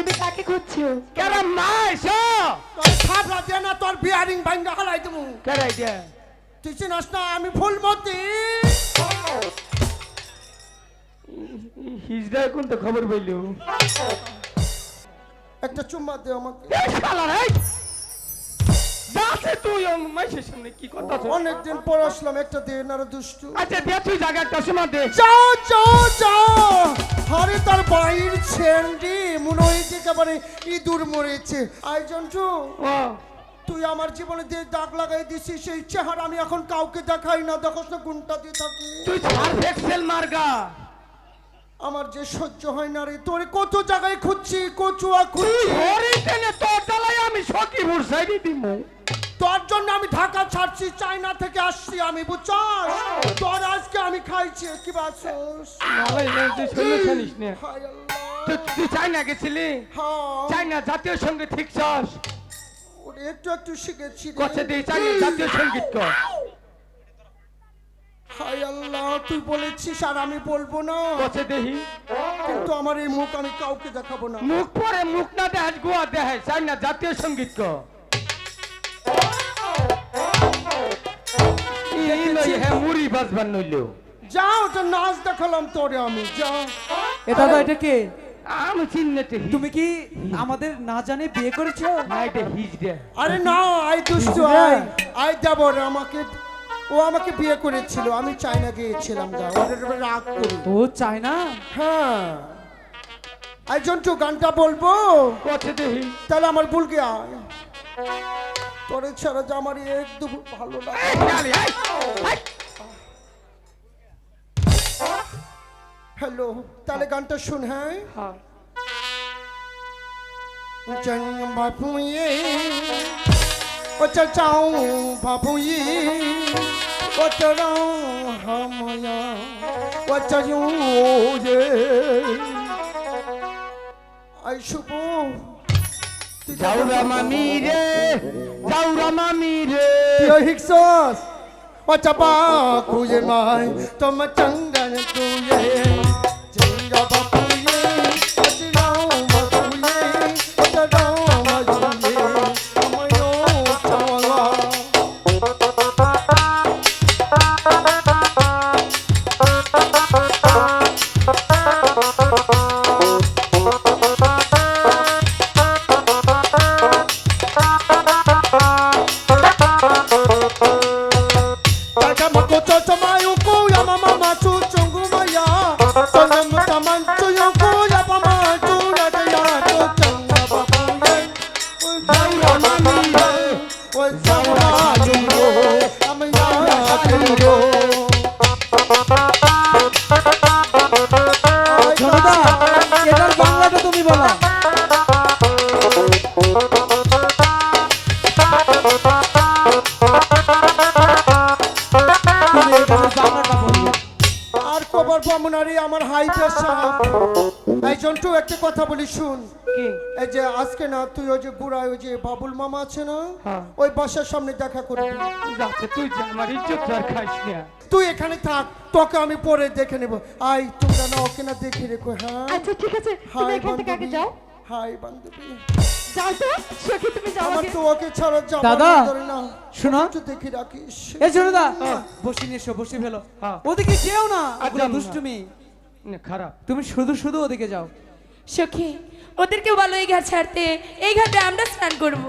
তুমি কাকে খুঁজছো? কেরাম মা এসো। তোর খাপ দে না তোর বিয়ারিং ভাঙ্গা হালাই দেবো। কেরা দে তুই চিনাস না আমি ফুলমতি। হিজড়া কোন তো খবর পাইলো? একটা চুম্মা দে আমাকে। এই শালা রে যাচ্ছে তুই ওই মাইসের সামনে কি কথা? অনেকদিন পর আসলাম একটা দে দুষ্টু। আচ্ছা দে তুই জায়গা একটা সময় দে। যাও যাও যাও। আরে তার বাইর ছেন্ডি মনে হয়েছে একেবারে ইঁদুর মরেছে। ও। তুই আমার জীবনে দিয়ে দাগ লাগাই দিছিস সেই চেহারা আমি এখন কাউকে দেখাই না। দেখোস না গুণটা দিয়ে থাকি। তুই সার্ফ এক্সেল মার্গা আমার যে সহ্য হয় না রে তোরে কত জায়গায় খুঁজছি কচুয়া খুঁজছি। তোর আমি সখীপুর সাইডে দিমু। তোর জন্য আমি ঢাকা ছাড়ছি চায়না থেকে আসছি আমি বুঝছস? তোর আজকে আমি খাইছি কি বাসস? তুই চাইনা গেছিলি? হ্যাঁ। চাইনা জাতীয় সংগীত শিখছস? একটু একটু শিখেছি। কচ্ছে দিয়ে চাইনা জাতীয় সংগীত কর। হায় আল্লাহ তুই বলেছিস আর আমি বলব না। কচ্ছে দেহি। কিন্তু আমার এই মুখ আমি কাউকে দেখাবো না। মুখ পরে মুখ না দেখাস গোয়া দেখাস। চাইনা জাতীয় সংগীত কর। হ্যাঁ মুড়ি বাজবার নইলেও যাও তো নাচ দেখালাম তোরে আমি যা এ দাদা এটা কে? আমি চিনতে তুমি কি আমাদের না জানে বিয়ে করেছ? না এটা হিজ আরে না আই দুষ্টু আই আই দেবর আমাকে ও আমাকে বিয়ে করেছিল আমি চায়না গিয়েছিলাম যা ওদের রাগ করি। ও চায় না হ্যাঁ। আই জন্টু গানটা বলব? তাহলে আমার ভুল আয় তোরে ছাড়া যে আমার একদম ভালো লাগে। হ্যালো তাহলে গানটা শুন হ্যাঁ হ্যাঁ। cha যাওরা মামি রে যাওরা মামি রে Yo Hixos Wa cha ba ku ye mai আর কবর বামুনারি আমার হাই প্রেশার এই জন্টু একটা কথা বলি শুন। কি? এই যে আজকে না তুই ওই যে বুড়ায় ওই যে বাবুল মামা আছে না হ্যাঁ। ওই বাসার সামনে দেখা করবি। তুই আমার ইজ্জত আর না। তুই এখানে থাক তোকে আমি পরে দেখে নেব। আই তোমরা না ওকে না দেখে রেখো হ্যাঁ? আচ্ছা ঠিক আছে তুমি এখান থেকে আগে যাও। হাই বান্ধবী। যাও তো সখী তুমি যাও আমার আগে। তো ওকে ছাড়া যাবার দাদা, ধরে না। শোনো। একটু দেখে রাখিস। এ জনতা বসে নিয়ে এসো বসে ফেলো। হ্যাঁ। ওদিকে যেও যাব না। দুষ্টুমি। খারাপ। তুমি শুধু শুধু ওদিকে যাও। সখী ওদেরকে বলো এই ঘাট ছাড়তে এই ঘাটে আমরা স্নান করব।